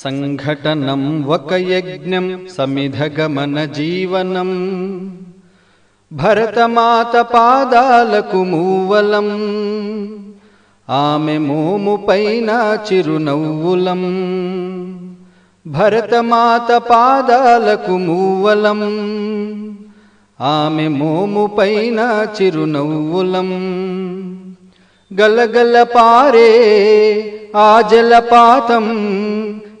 సంఘటనం ఒక యజ్ఞం సమిధగమన జీవనం భరతమాత పాదాలకు మూవలం ఆమె మోము పైన చిరునవ్వులం భరతమాత పాదాలకు మూవలం ఆమె మోము పైన చిరునవ్వులం గలగల పారే ఆ జలపాతం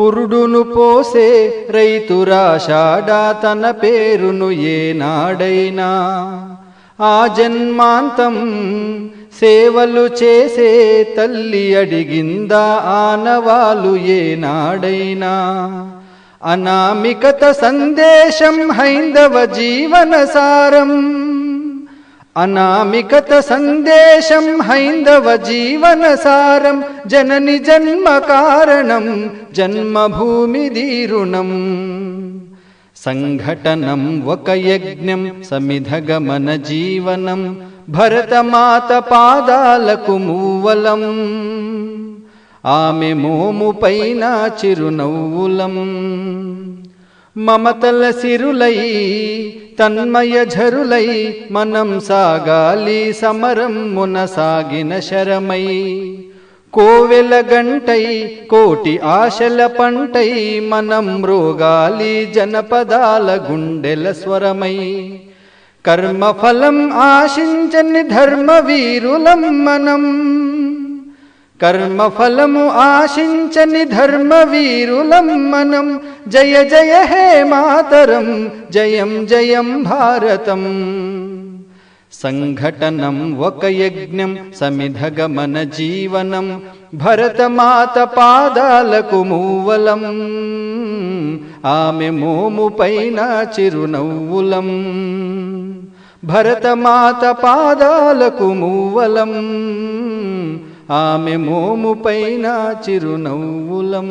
పురుడును పోసే రైతురాషాడా తన పేరును ఏనాడైనా. ఆ జన్మాంతం సేవలు చేసే తల్లి అడిగిందా ఆనవాలు ఏనాడైనా. అనామికత సందేశం హైందవ జీవన సారం అనామికత సందేశం హైందవ జీవన సారం జనని జన్మ కారణం జన్మభూమి దీరుణం సంఘటనం ఒక యజ్ఞం సమిధగమన జీవనం భరతమాత పాదాలకు మూవలం ఆమె మోము పైన చిరునవ్వులం మమతల సిరులై తన్మయ ఝరులై మనం సాగాలి సమరం మున సాగిన శరమై. కోవెల గంటై కోటి ఆశల పంటై మనం రోగాలి జనపదాల గుండెల స్వరమై. కర్మఫలం ఆశించని ధర్మవీరులం మనం కర్మఫలము ఆశించని ధర్మ మనం. జయ జయ హే మాతరం జయం జయం భారతం. సంఘటనం ఒక యజ్ఞం సమిధగమన జీవనం. భరతమాత పాదాలకు మూవలం. ఆమె మోము పైన చిరునవ్వులం. భరతమాత పాదాలకు మూవలం. ఆమె మోము పైన చిరునవ్వులం.